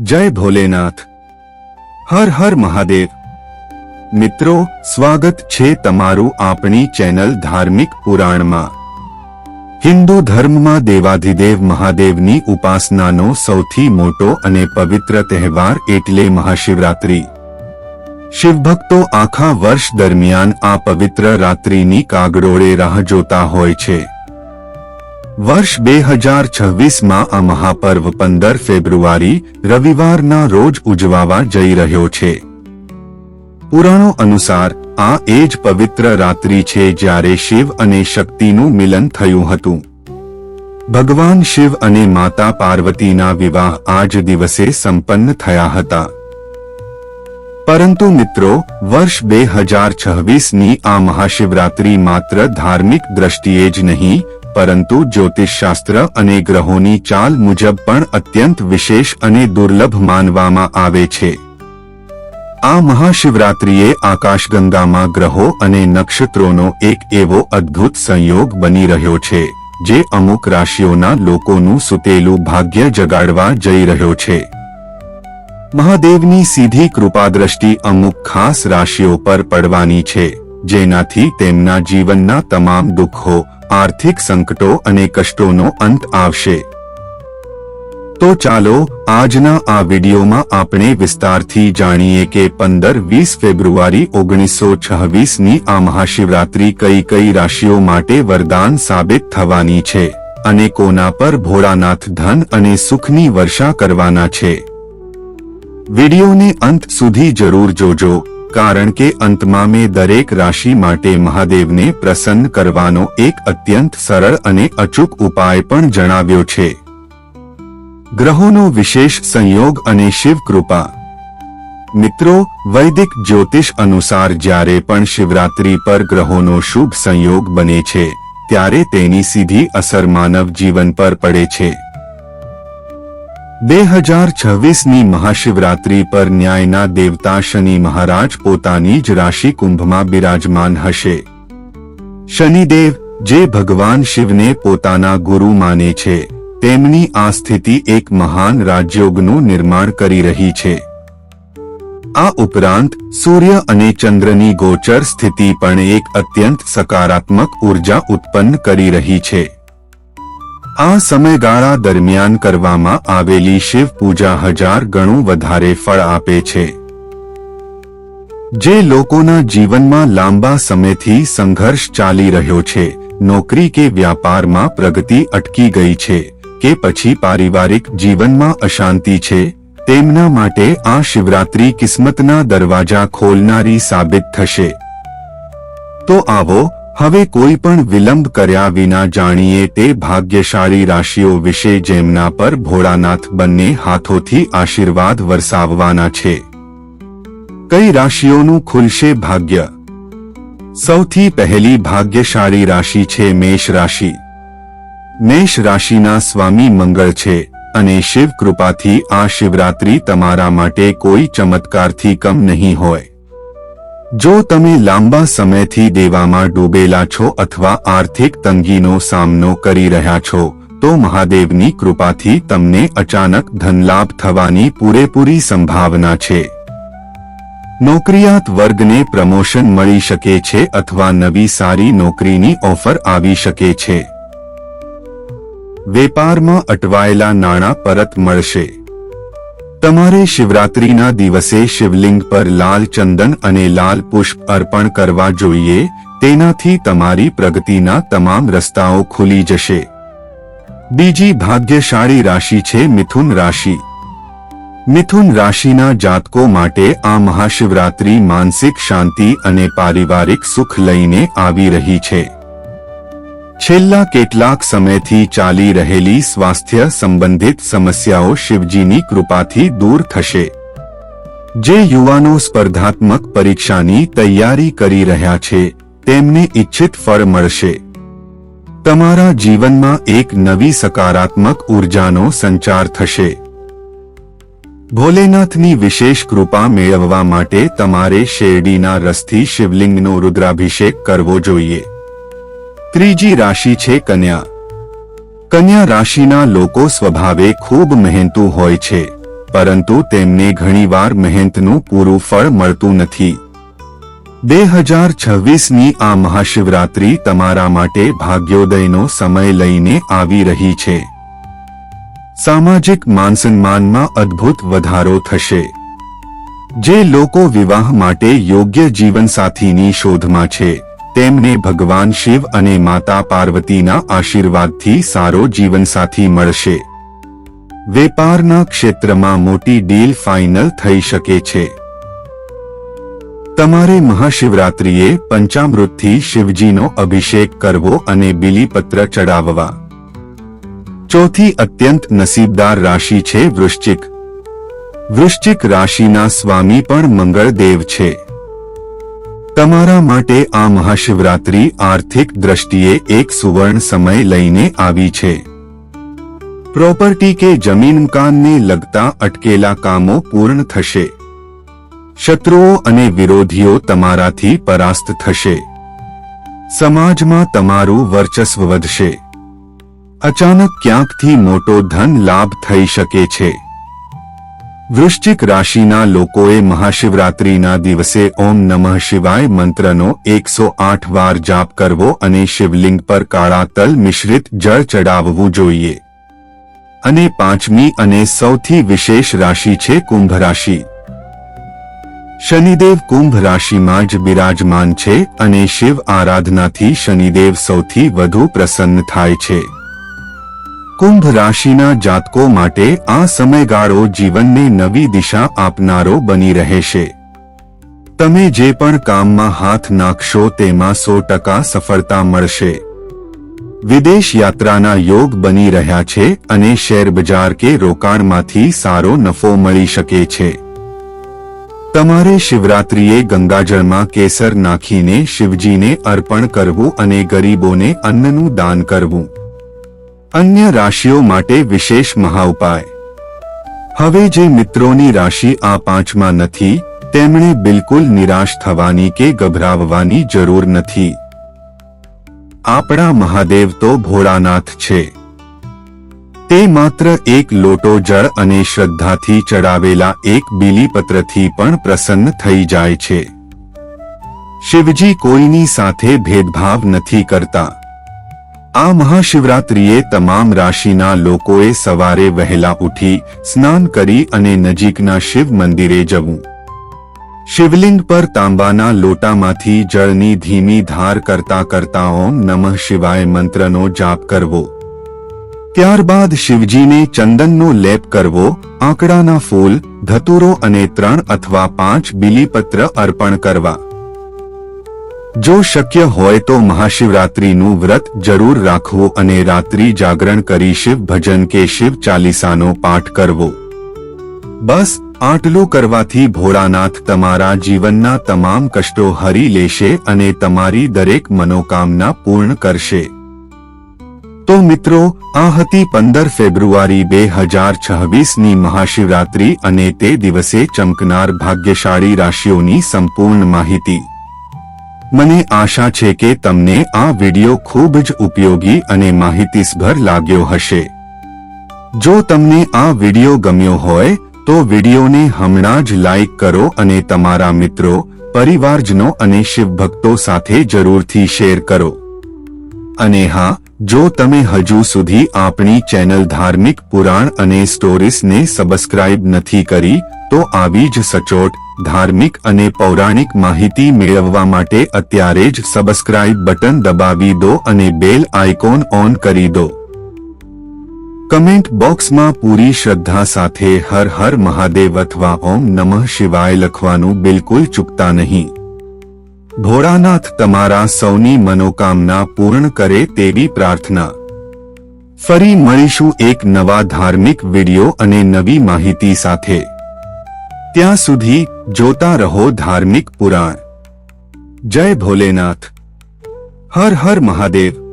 જય ભોલેનાથ. હર હર મહાદેવ. મિત્રો, સ્વાગત છે તમારું આપણી ચેનલ ધાર્મિક પુરાણમાં. હિન્દુ ધર્મમાં દેવાધિદેવ મહાદેવની ઉપાસનાનો સૌથી મોટો અને પવિત્ર તહેવાર એટલે મહાશિવરાત્રિ. શિવભક્તો આખા વર્ષ દરમિયાન આ પવિત્ર રાત્રિની કાગડોળે રાહ જોતા હોય છે. વર્ષ બે હજાર છવ્વીસમાં આ મહાપર્વ પંદર ફેબ્રુઆરી રવિવારના રોજ ઉજવાવા જઈ રહ્યો છે. પુરાણો અનુસાર આ એ જ પવિત્ર રાત્રિ છે જ્યારે શિવ અને શક્તિનું મિલન થયું હતું. ભગવાન શિવ અને માતા પાર્વતીના વિવાહ આ જ દિવસે સંપન્ન થયા હતા. પરંતુ મિત્રો, વર્ષ બે હજાર છવ્વીસની આ મહાશિવરાત્રિ માત્ર ધાર્મિક દ્રષ્ટિએ જ નહીં પરંતુ જ્યોતિષશાસ્ત્ર અને ગ્રહોની ચાલ મુજબ પણ અત્યંત વિશેષ અને દુર્લભ માનવામાં આવે છે. આ મહાશિવરાત્રિએ આકાશગંગામાં ગ્રહો અને નક્ષત્રોનો એક એવો અદ્ભુત સંયોગ બની રહ્યો છે, જે અમુક રાશિઓના લોકોનું સુતેલું ભાગ્ય જગાડવા જઈ રહ્યો છે. મહાદેવની સીધી કૃપાદ્રષ્ટિ અમુક ખાસ રાશિઓ પર પડવાની છે, જેનાથી તેમના જીવનના તમામ દુઃખો આર્થિક સંકટો અને કષ્ટોનો અંત આવશે. તો ચાલો આજના આ વિડીયોમાં આપણે વિસ્તારથી જાણીએ કે પંદર વીસ ફેબ્રુઆરી ઓગણીસો છવ્વીસની આ મહાશિવરાત્રી કઈ કઈ રાશિઓ માટે વરદાન સાબિત થવાની છે અને કોના પર ભોળાનાથ ધન અને સુખની વર્ષા કરવાના છે. વિડીયોને અંત સુધી જરૂર જોજો. કારણ કે અંતમાં મેં દરેક રાશિ માટે મહાદેવને પ્રસન્ન કરવાનો એક અત્યંત સરળ અને અચૂક ઉપાય પણ જણાવ્યો છે. ગ્રહોનો વિશેષ સંયોગ અને શિવ કૃપા મિત્રો, વૈદિક જ્યોતિષ અનુસાર જ્યારે પણ શિવરાત્રી પર ગ્રહોનો શુભ સંયોગ બને છે, ત્યારે તેની સીધી અસર માનવ જીવન પર પડે છે. બે હજાર છવ્વીસની મહાશિવરાત્રી પર ન્યાયના દેવતા શનિ મહારાજ પોતાની જ રાશિ કુંભમાં બિરાજમાન હશે. શનિદેવ, જે ભગવાન શિવને પોતાના ગુરુ માને છે, તેમની આ સ્થિતિ એક મહાન રાજયોગનું નિર્માણ કરી રહી છે. આ ઉપરાંત, સૂર્ય અને ચંદ્રની ગોચર સ્થિતિ પણ એક અત્યંત સકારાત્મક ઊર્જા ઉત્પન્ન કરી રહી છે. આ સમયગાળા દરમિયાન કરવામાં આવેલી શિવ પૂજા હજાર ગણું વધારે ફળ આપે છે. જે લોકોના જીવનમાં લાંબા સમયથી સંઘર્ષ ચાલી રહ્યો છે, નોકરી કે વ્યાપારમાં પ્રગતિ અટકી ગઈ છે, કે પછી પારિવારિક જીવનમાં અશાંતિ છે, તેમના માટે આ શિવરાત્રી કિસ્મતના દરવાજા ખોલનારી સાબિત થશે. તો આવો હવે કોઈ પણ વિલંબ કર્યા વિના જાણીએ તે ભાગ્યશાળી રાશિઓ વિશે જેમના પર ભોળાનાથ બંને હાથોથી આશીર્વાદ વરસાવવાના છે. કઈ રાશિઓનું ખુલશે ભાગ્ય? સૌથી પહેલી ભાગ્યશાળી રાશિ છે મેષ રાશિ. મેષ રાશિના સ્વામી મંગળ છે અને શિવ કૃપાથી આ શિવરાત્રી તમારા માટે કોઈ ચમત્કારથી કમ નહીં હોય. જો તમે લાંબા સમયથી દેવામાં ડૂબેલા છો અથવા આર્થિક તંગીનો સામનો કરી રહ્યા છો, તો મહાદેવની કૃપાથી તમને અચાનક ધનલાભ થવાની પૂરેપૂરી સંભાવના છે. નોકરિયાત વર્ગને પ્રમોશન મળી શકે છે અથવા નવી સારી નોકરીની ઓફર આવી શકે છે. વેપારમાં અટવાયેલા નાણાં પરત મળશે. તમારે શિવરાત્રીના દિવસે શિવલિંગ પર લાલ ચંદન અને લાલ પુષ્પ અર્પણ કરવા જોઈએ, તેનાથી તમારી પ્રગતિના તમામ રસ્તાઓ ખુલી જશે. બીજી ભાગ્યશાળી રાશિ છે મિથુન રાશિ. મિથુન રાશિના જાતકો માટે આ મહાશિવરાત્રી માનસિક શાંતિ અને પારિવારિક સુખ લઈને આવી રહી છે. છેલ્લા કેટલાક સમયથી ચાલી રહેલી સ્વાસ્થ્ય સંબંધિત સમસ્યાઓ શિવજીની કૃપાથી દૂર થશે. જે યુવાનો સ્પર્ધાત્મક પરીક્ષાની તૈયારી કરી રહ્યા છે, તેમને ઇચ્છિત ફળ મળશે. તમારા જીવનમાં એક નવી સકારાત્મક ઉર્જાનો સંચાર થશે. ભોલેનાથની વિશેષ કૃપા મેળવવા માટે તમારે શેરડીના રસથી શિવલિંગનો રુદ્રાભિષેક કરવો જોઈએ. ત્રીજી રાશિ છે કન્યા. કન્યા રાશિના લોકો સ્વભાવે ખૂબ મહેનતુ હોય છે, પરંતુ તેમને ઘણીવાર મહેનતનું પૂરું ફળ મળતું નથી. બે હજાર છવ્વીસની આ મહાશિવરાત્રિ તમારા માટે ભાગ્યોદયનો સમય લઈને આવી રહી છે. સામાજિક માનસન્માનમાં અદ્ભુત વધારો થશે. જે લોકો વિવાહ માટે યોગ્ય જીવનસાથીની શોધમાં છે તેમને ભગવાન શિવ અને માતા પાર્વતીના આશીર્વાદથી સારો જીવનસાથી મળશે. વેપારના ક્ષેત્રમાં મોટી ડીલ ફાઇનલ થઈ શકે છે. તમારે મહાશિવરાત્રિએ પંચામૃતથી શિવજીનો અભિષેક કરવો અને બિલીપત્ર ચડાવવા. ચોથી અત્યંત નસીબદાર રાશિ છે વૃશ્ચિક. વૃશ્ચિક રાશિના સ્વામી પણ મંગળદેવ છે. તમારા માટે આ મહાશિવરાત્રિ આર્થિક દ્રષ્ટિએ એક સુવર્ણ સમય લઈને આવી છે. પ્રોપર્ટી કે જમીન મકાનને લગતા અટકેલા કામો પૂર્ણ થશે. શત્રુઓ અને વિરોધીઓ તમારાથી પરાસ્ત થશે. સમાજમાં તમારું વર્ચસ્વ વધશે. અચાનક ક્યાંકથી મોટો ધન લાભ થઈ શકે છે. વૃશ્ચિક રાશિના લોકોએ મહાશિવરાત્રિના દિવસે ઓમ નમઃ શિવાય મંત્રનો એકસો આઠ વાર જાપ કરવો અને શિવલિંગ પર કાળા તલ મિશ્રિત જળ ચડાવવું જોઈએ. અને પાંચમી અને સૌથી વિશેષ રાશિ છે કુંભ રાશિ. શનિદેવ કુંભ રાશિમાં જ બિરાજમાન છે અને શિવ આરાધનાથી શનિદેવ સૌથી વધુ પ્રસન્ન થાય છે. કુંભ રાશિના જાતકો માટે આ સમયગાળો જીવનને નવી દિશા આપનારો બની રહેશે. તમે જે પણ કામમાં હાથ નાખશો તેમાં સો ટકા સફળતા મળશે. વિદેશ યાત્રાના યોગ બની રહ્યા છે અને શેરબજાર કે રોકાણમાંથી સારો નફો મળી શકે છે. તમારે શિવરાત્રિએ ગંગાજળમાં કેસર નાખીને શિવજીને અર્પણ કરવું અને ગરીબોને અન્નનું દાન કરવું. અન્ય રાશિઓ માટે વિશેષ મહાઉપાય. હવે જે મિત્રોની રાશિ આ પાંચમાં નથી, તેમણે બિલકુલ નિરાશ થવાની કે ગભરાવવાની જરૂર નથી. આપણા મહાદેવ તો ભોળાનાથ છે. તે માત્ર એક લોટો જળ અને શ્રદ્ધાથી ચડાવેલા એક બીલીપત્રથી પણ પ્રસન્ન થઈ જાય છે. શિવજી કોઈની સાથે ભેદભાવ નથી કરતા. આ મહાશિવરાત્રિએ તમામ રાશિના લોકોએ સવારે વહેલા ઉઠી સ્નાન કરી અને નજીકના શિવ મંદિરે જવું. શિવલિંગ પર તાંબાના લોટામાંથી જળની ધીમી ધાર કરતા કરતા ઓમ નમઃ શિવાય મંત્રનો જાપ કરવો. ત્યારબાદ શિવજીને ચંદનનો લેપ કરવો, આંકડાના ફૂલ, ધતુરો અને ત્રણ અથવા પાંચ બિલીપત્ર અર્પણ કરવા. જો શક્ય હોય તો મહાશિવરાત્રિનું વ્રત જરૂર રાખવું અને રાત્રિ જાગરણ કરી શિવ ભજન કે શિવ ચાલીસાનો પાઠ કરવો. બસ આટલું કરવાથી ભોળાનાથ તમારા જીવનના તમામ કષ્ટો હરી લેશે અને તમારી દરેક મનોકામના પૂર્ણ કરશે. તો મિત્રો, આ હતી પંદર ફેબ્રુઆરી બે હજાર છવ્વીસની મહાશિવરાત્રી અને તે દિવસે ચમકનાર ભાગ્યશાળી રાશિઓની સંપૂર્ણ માહિતી. મને આશા છે કે તમને આ વિડિયો ખૂબ જ ઉપયોગી અને માહિતીસભર લાગ્યો હશે. જો તમને આ વિડિયો ગમ્યો હોય, તો વિડિયોને હમણાં જ લાઈક કરો અને તમારા મિત્રો, પરિવારજનો અને શિવભક્તો સાથે જરૂરથી શેર કરો. અને હા, જો તમે હજુ સુધી આપણી ચેનલ ધાર્મિક પુરાણ અને સ્ટોરીઝને સબસ્ક્રાઇબ નથી કરી, તો આવી જ સચોટ ધાર્મિક અને પૌરાણિક માહિતી મેળવવા માટે અત્યારે જ સબસ્ક્રાઇબ બટન દબાવી દો અને બેલ આઇકોન ઓન કરી દો. કમેન્ટ બોક્સમાં પૂરી શ્રદ્ધા સાથે હર હર મહાદેવ અથવા ઓમ નમઃ શિવાય લખવાનું બિલકુલ ચૂકતા નહીં. ભોળાનાથ તમારા સૌની મનોકામના પૂર્ણ કરે તેવી પ્રાર્થના. ફરી મળીશું એક નવા ધાર્મિક વિડિયો અને નવી માહિતી સાથે. ત્યાં સુધી જોતા રહો ધાર્મિક પુરાણ. જય ભોલેનાથ. હર હર મહાદેવ.